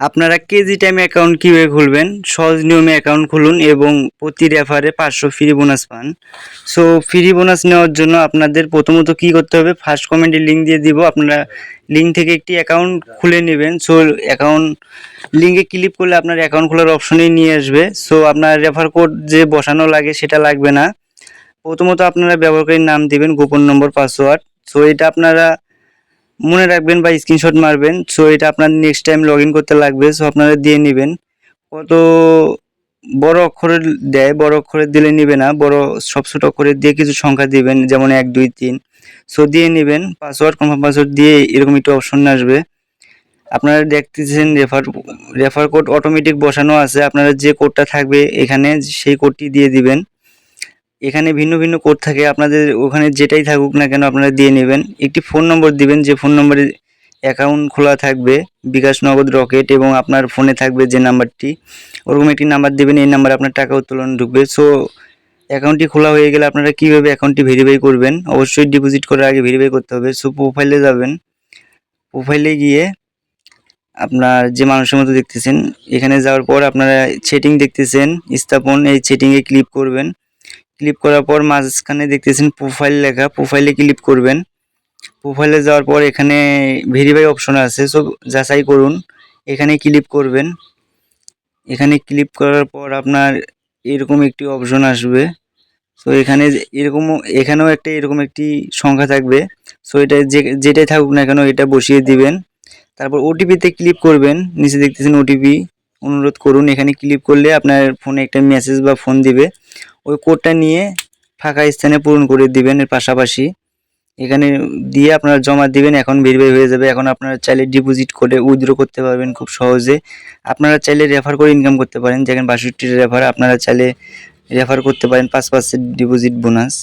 আপনারা কেজি টাইমে অ্যাকাউন্ট কীভাবে খুলবেন? সহজ নিয়মে অ্যাকাউন্ট খুলুন এবং প্রতি রেফারে পাঁচশো ফ্রি বোনাস পান। সো ফ্রি বোনাস নেওয়ার জন্য আপনাদের প্রথমত কি করতে হবে? ফার্স্ট কমেন্টে লিঙ্ক দিয়ে দিব। আপনারা লিঙ্ক থেকে একটি অ্যাকাউন্ট খুলে নেবেন। সো অ্যাকাউন্ট লিঙ্কে ক্লিক করলে আপনার অ্যাকাউন্ট খোলার অপশনেই নিয়ে আসবে। সো আপনার রেফার কোড যে বসানো লাগে সেটা লাগবে না। প্রথমত আপনারা ব্যবহারকারীর নাম দিবেন, গোপন নম্বর পাসওয়ার্ড সো এটা আপনারা মনে রাখবেন বা স্ক্রিনশট মারবেন। সো এটা আপনার নেক্সট টাইম লগ করতে লাগবে। সো আপনারা দিয়ে নেবেন। কত বড় অক্ষরের দেয়, বড় অক্ষরের দিলে নেবে না। বড় সব ছোট অক্ষরের দিয়ে কিছু সংখ্যা দিবেন, যেমন এক, দুই, তিন। সো দিয়ে নেবেন। পাসওয়ার্ড কনফার্ম পাসওয়ার্ড দিয়ে এরকম একটু অপশন আসবে। আপনারা দেখতেছেন রেফার রেফার কোড অটোমেটিক বসানো আছে। আপনারা যে কোডটা থাকবে এখানে সেই কোডটি দিয়ে দিবেন। এখানে ভিন্ন ভিন্ন কোড থাকে, আপনাদের ওখানে যেটাই থাকুক না কেন আপনারা দিয়ে নেবেন। একটি ফোন নম্বর দিবেন, যে ফোন নম্বরে অ্যাকাউন্ট খোলা থাকবে, বিকাশ নগদ রকেট এবং আপনার ফোনে থাকবে যে নাম্বারটি ওরকম একটি নাম্বার দেবেন, এই নাম্বারে আপনার টাকা উত্তোলন ঢুকবে। সো অ্যাকাউন্টটি খোলা হয়ে গেলে আপনারা কীভাবে অ্যাকাউন্টটি ভেরিফাই করবেন? অবশ্যই ডিপোজিট করার আগে ভেরিফাই করতে হবে। সো প্রোফাইলে যাবেন। প্রোফাইলে গিয়ে আপনার যে মানুষের মতো দেখতেছেন, এখানে যাওয়ার পর আপনারা সেটিং দেখতেছেন, স্থাপন, এই সেটিংয়ে ক্লিক করবেন। ক্লিক করার পর মাঝখানে দেখতেছেন প্রোফাইল লেখা। প্রোফাইলে ক্লিক করবেন। প্রোফাইলে যাওয়ার পর এখানে ভেরিফাই অপশন আছে। সব যাচাই করুন। এখানে ক্লিক করবেন। এখানে ক্লিক করার পর আপনার এরকম একটি অপশন আসবে। সো এখানে এরকম, এখানেও একটা এরকম একটি সংখ্যা থাকবে। সো এটা যে, যেটাই থাকুক না কেন এটা বসিয়ে দিবেন। তারপর ওটিপিতে ক্লিক করবেন। নিচে দেখতেছেন ওটিপি অনুরোধ করুন, এখানে ক্লিক করলে আপনার ফোনে একটা মেসেজ বা ফোন দিবে। ওই কোডটা নিয়ে ফাঁকা স্থানে পূরণ করে দিবেন এর পাশাপাশি। এখানে দিয়ে আপনারা জমা দিবেন, এখন ভেরিফাই হয়ে যাবে। এখন আপনারা চাইলে ডিপোজিট করে উইথড্র করতে পারবেন খুব সহজে। আপনারা চাইলে রেফার করে ইনকাম করতে পারেন। যেখানে বাষট্টি রেফার আপনারা চাইলে রেফার করতে পারেন পাঁচ পার্সেন্ট ডিপোজিট বোনাস